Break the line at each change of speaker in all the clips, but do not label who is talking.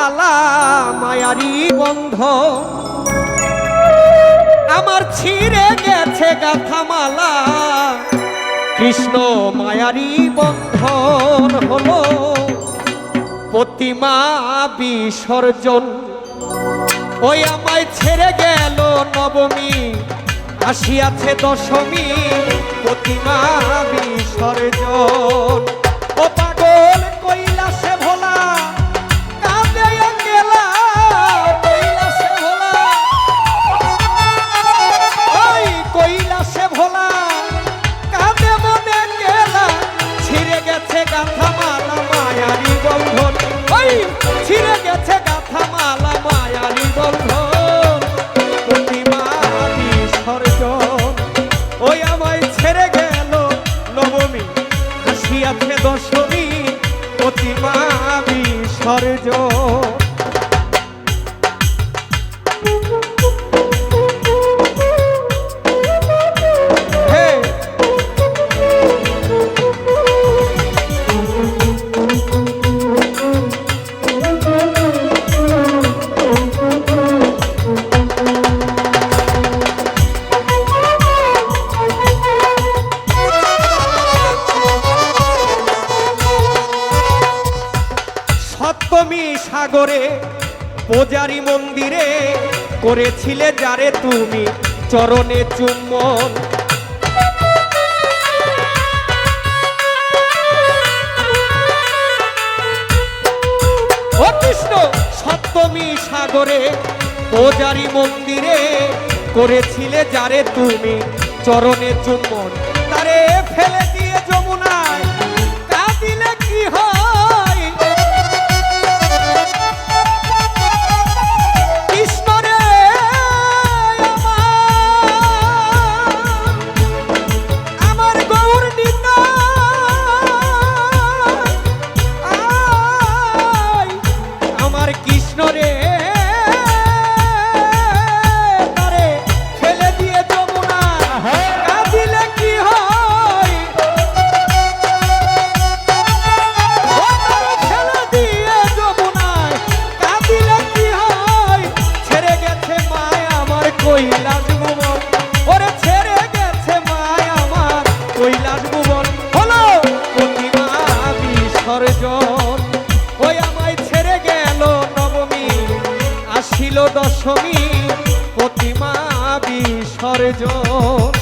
মালা, মায়ারি বন্ধ আমার ছিঁড়ে গেছে গাথা মালা। কৃষ্ণ মায়ারি বন্ধন হলো প্রতিমা বিসর্জন। ওই আমায় ছেড়ে গেল নবমী, আসিয়াছে দশমী, প্রতিমা বিসর্জন। ও বিসর্জন ওই সাগরে, পূজারি মন্দিরে করেছিলে যারে তুমি চরণে চুম্বন। কৃষ্ণ, সপ্তমী সাগরে পূজারি মন্দিরে করেছিলে যারে তুমি চরণে চুম্বন। তারে ফেলে দিয়ে যমুনায় বিসর্জন Hey!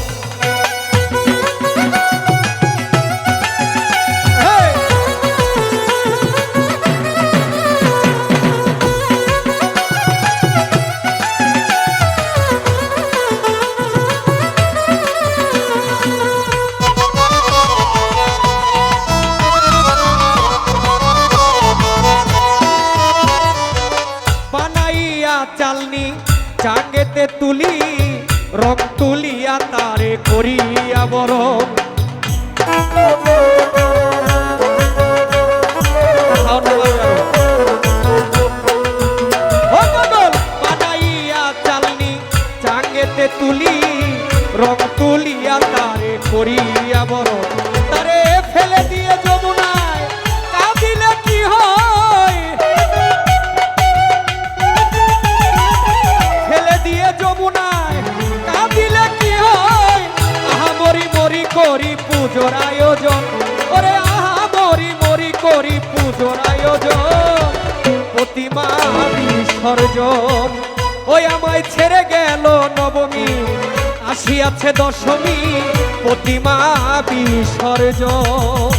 তুলিয়া তারে করিয়া বড়। তুলি রং তুলিয়া তারে করিয়া বরং পুজোর আয়োজন। ওরে আহা, মরি মরি করি পুজোর আয়োজন। প্রতিমা বিসর্জন। ওই আমায় ছেড়ে গেল নবমী। আসিয়াছে দশমী, প্রতিমা বিসর্জন।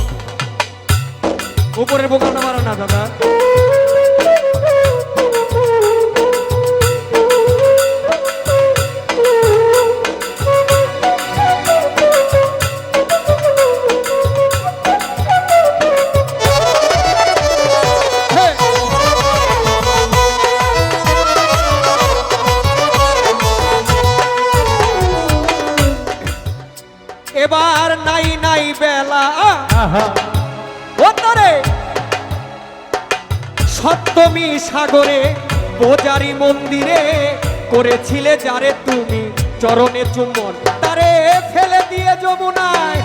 উপরের বোকালটা মারো না, দাদা। এবার নাই নাই বেলা। অন্তরে সপ্তমী সাগরে বোজারি মন্দিরে করেছিলে যারে তুমি চরণে চুম্বন। তারে ফেলে দিয়ে যমুনায়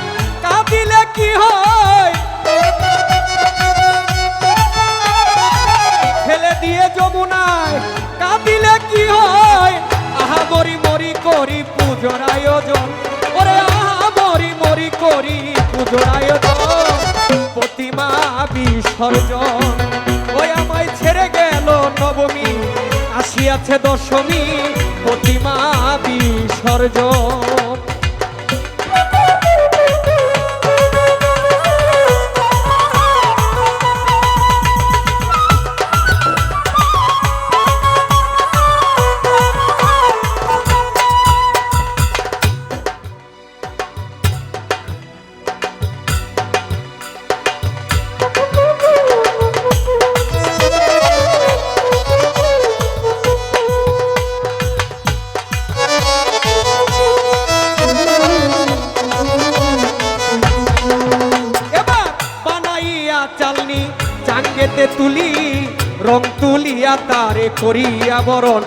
কাঁদিলে কি হয়? ফেলে দিয়ে যমুনায় কাঁদিলে কি হয়? আহা মরি মরি করি পুজোর আয়োজন। করি তো প্রতিমা বিসর্জন। ওই আমায় ছেড়ে গেল নবমী। আসিয়াছে দশমী প্রতিমা বিসর্জন। তারে করিয়া বরণ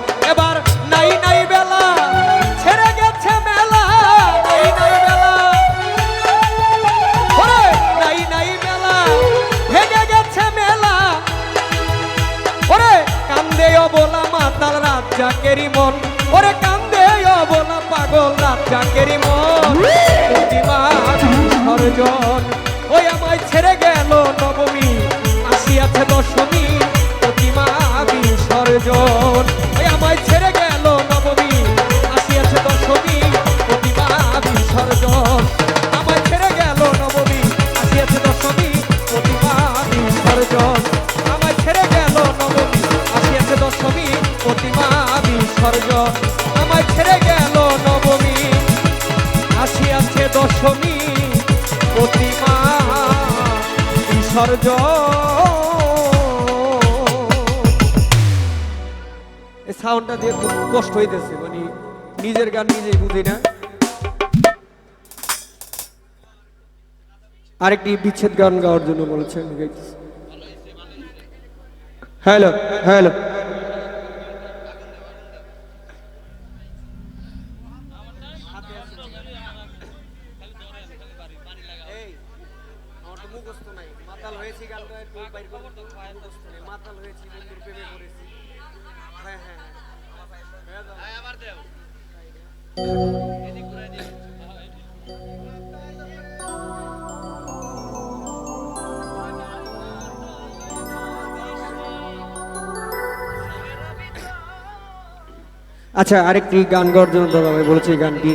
বিসর্জন এই সাউন্ডটা দিয়ে খুব কষ্ট হইতেছে মানে নিজের গান নিজেই বুঝি না। আরেকটি বিচ্ছেদ গান গাওয়ার জন্য বলেছেন হ্যালো হ্যালো। আমার তো মুখস্থ নাই। মাতাল হয়েছি গানটা একটু বাইর করো মুখস্থ নেই। মাতাল হয়েছি বন্ধুর প্রেমে পড়েছি। হ্যাঁ হ্যাঁ আচ্ছা আরেকটি গান গাওয়ার জন্য দাদা ভাই বলেছে এই গানটি।